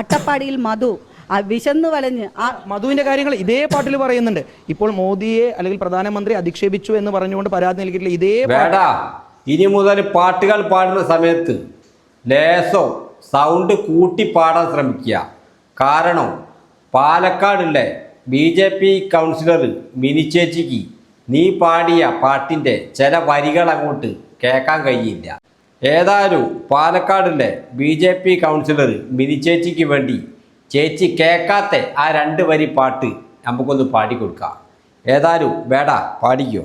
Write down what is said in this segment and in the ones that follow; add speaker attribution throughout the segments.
Speaker 1: അട്ടപ്പാടിയിൽ മധു ആ വിശന്ന് വലഞ്ഞ് ആ
Speaker 2: മധുവിന്റെ കാര്യങ്ങൾ ഇതേ പാട്ടിൽ പറയുന്നുണ്ട്. ഇപ്പോൾ മോദിയെ അല്ലെങ്കിൽ പ്രധാനമന്ത്രി അധിക്ഷേപിച്ചു എന്ന് പറഞ്ഞുകൊണ്ട് പരാതി നൽകിയിട്ടില്ല. ഇതേ
Speaker 3: ഇനി മുതൽ പാട്ടുകൾ പാടുന്ന സമയത്ത് ലേസോ സൗണ്ട് കൂട്ടി പാടാൻ ശ്രമിക്കുക. കാരണം പാലക്കാടിലെ ബി ജെ പി കൗൺസിലർ മിനിച്ചേച്ചിക്ക് നീ പാടിയ പാട്ടിന്റെ ചില വരികൾ അങ്ങോട്ട് കേൾക്കാൻ കഴിയില്ല. ഏതായാലും പാലക്കാടിന്റെ ബി ജെ പി കൗൺസിലർ മിനിച്ചേച്ചിക്ക് വേണ്ടി ചേച്ചി കേൾക്കാത്ത ആ രണ്ട് വരി പാട്ട് നമുക്കൊന്ന് പാടിക്കൊടുക്കാം. ഏതാരു വേട പാടിക്കോ.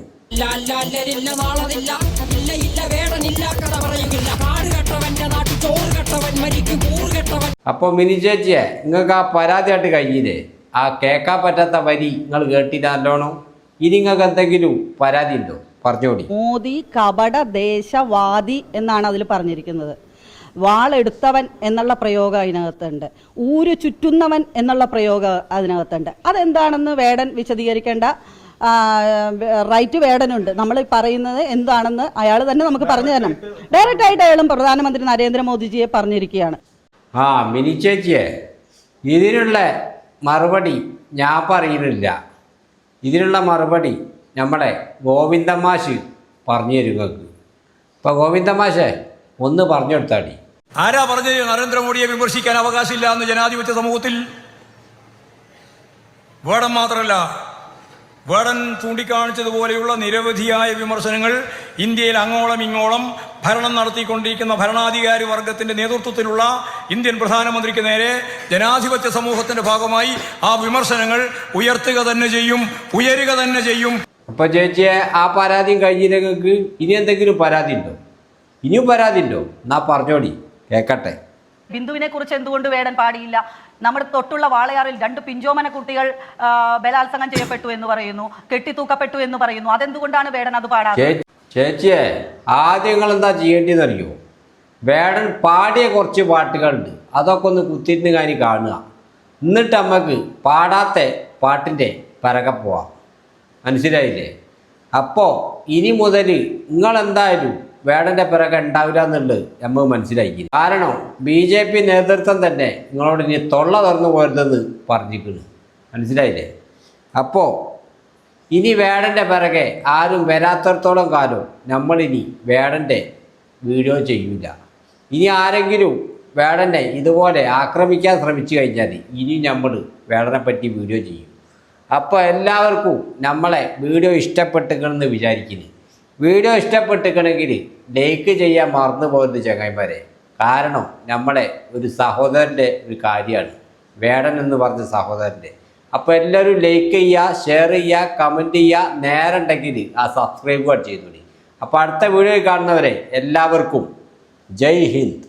Speaker 3: അപ്പോൾ മിനി ചേച്ചിയെ നിങ്ങൾക്ക് ആ പരാതിയായിട്ട് കഴിഞ്ഞില്ലേ? ആ കേൾക്കാൻ പറ്റാത്ത വരി നിങ്ങൾ കേട്ടില്ല നല്ലോണം. ഇനി നിങ്ങൾക്ക് എന്തെങ്കിലും പരാതി ഉണ്ടോ പറഞ്ഞോടി.
Speaker 1: മോദി കപട ദേശവാദി എന്നാണ് അതിൽ പറഞ്ഞിരിക്കുന്നത്. വാളെടുത്തവൻ എന്നുള്ള പ്രയോഗം അതിനകത്തുണ്ട്. ഊര് ചുറ്റുന്നവൻ എന്നുള്ള പ്രയോഗം അതിനകത്തുണ്ട്. അതെന്താണെന്ന് വേടൻ വിശദീകരിക്കേണ്ട റൈറ്റ് വേടനുണ്ട്. നമ്മൾ പറയുന്നത് എന്താണെന്ന് അയാൾ തന്നെ നമുക്ക് പറഞ്ഞു തരണം. ഡയറക്റ്റ് ആയിട്ട് അയാളും പ്രധാനമന്ത്രി നരേന്ദ്രമോദിജിയെ പറഞ്ഞിരിക്കുകയാണ്.
Speaker 3: ആ മിനി ചേച്ചിയെ ഇതിനുള്ള മറുപടി ഞാൻ പറയുന്നില്ല. ഇതിനുള്ള മറുപടി നമ്മുടെ ഗോവിന്ദമാഷ് പറഞ്ഞു തരും നിങ്ങൾക്ക്. ഇപ്പോൾ ഗോവിന്ദമാഷേ ഒന്ന് പറഞ്ഞു കൊടുത്താടി.
Speaker 4: ആരാ പറഞ്ഞത്? നരേന്ദ്രമോദിയെ വിമർശിക്കാൻ അവകാശമില്ല എന്ന് ജനാധിപത്യ സമൂഹത്തിൽ. വേടൻ മാത്രമല്ല വേടൻ ചൂണ്ടിക്കാണിച്ചതുപോലെയുള്ള നിരവധിയായ വിമർശനങ്ങൾ ഇന്ത്യയിൽ അങ്ങോളം ഇങ്ങോളം ഭരണം നടത്തിക്കൊണ്ടിരിക്കുന്ന ഭരണാധികാരി വർഗത്തിന്റെ നേതൃത്വത്തിലുള്ള ഇന്ത്യൻ പ്രധാനമന്ത്രിക്ക് നേരെ ജനാധിപത്യ സമൂഹത്തിന്റെ ഭാഗമായി ആ വിമർശനങ്ങൾ ഉയർത്തുക തന്നെ ചെയ്യും ഉയരുക തന്നെ ചെയ്യും.
Speaker 3: അപ്പോൾ ചേച്ചിയെ ആ പരാതിയും നിങ്ങൾക്ക്? ഇനി എന്തെങ്കിലും പരാതി ഉണ്ടോ? ഇനിയും പരാതി ഉണ്ടോ? എന്നാ പറഞ്ഞോടി കേക്കട്ടെ.
Speaker 1: ബിന്ദുവിനെ കുറിച്ച് എന്തുകൊണ്ട് വേടൻ പാടിയില്ല? നമ്മുടെ തൊട്ടുള്ള വാളയാറിൽ രണ്ട് പിഞ്ചോമന കുട്ടികൾ ബലാത്സംഗം ചെയ്യപ്പെട്ടു എന്ന് പറയുന്നു കെട്ടിത്തൂക്കപ്പെട്ടു എന്ന് പറയുന്നു. അതെന്തുകൊണ്ടാണ് വേടൻ അത്
Speaker 3: പാടാതെ ചേച്ചിയെ ആദ്യം എന്താ ചെയ്യേണ്ടതെന്ന് അറിയോ വേടൻ പാടിയ കുറച്ച് പാട്ടുകളുണ്ട്. അതൊക്കെ ഒന്ന് കുത്തിരുന്ന് കാര്യം കാണുക. എന്നിട്ട് നമുക്ക് പാടാത്ത പാട്ടിന്റെ പരകെ പോവാം. മനസ്സിലായില്ലേ? അപ്പോൾ ഇനി മുതൽ നിങ്ങളെന്തായാലും വേടന്റെ പിറകെ ഉണ്ടാവില്ല എന്നുള്ളത് നമ്മൾ മനസ്സിലാക്കി കാരണം ബി ജെ പി നേതൃത്വം തന്നെ നിങ്ങളോട് ഇനി തൊള്ള തുറന്നു പോരുതെന്ന് പറഞ്ഞിരിക്കുന്നു മനസ്സിലായില്ലേ? അപ്പോൾ ഇനി വേടന്റെ പിറകെ ആരും വരാത്തടത്തോളം കാലം നമ്മളിനി വേടന്റെ വീഡിയോ ചെയ്യില്ല ഇനി ആരെങ്കിലും വേടനെ ഇതുപോലെ ആക്രമിക്കാൻ ശ്രമിച്ചു കഴിഞ്ഞാൽ ഇനി നമ്മൾ വേടനെ പറ്റി വീഡിയോ ചെയ്യും. അപ്പോൾ എല്ലാവർക്കും നമ്മളെ വീഡിയോ ഇഷ്ടപ്പെട്ടിക്കണമെന്ന് വിചാരിക്കുന്നു. വീഡിയോ ഇഷ്ടപ്പെട്ടിക്കണമെങ്കിൽ ലൈക്ക് ചെയ്യാൻ മറന്നു പോകരുത് ചങ്ങായിമാരെ. കാരണം നമ്മളെ ഒരു സഹോദരന്റെ ഒരു കാര്യമാണ്. വേടൻ എന്ന് പറഞ്ഞ സഹോദരന്റെ. അപ്പോൾ എല്ലാവരും ലൈക്ക് ചെയ്യുക ഷെയർ ചെയ്യുക കമന്റ് ചെയ്യുക നേരെ ഉണ്ടെങ്കിൽ ആ സബ്സ്ക്രൈബ് ചെയ്യുന്നുണ്ട് അപ്പോൾ അടുത്ത വീഡിയോ കാണുന്നവരെ എല്ലാവർക്കും ജയ് ഹിന്ദ്.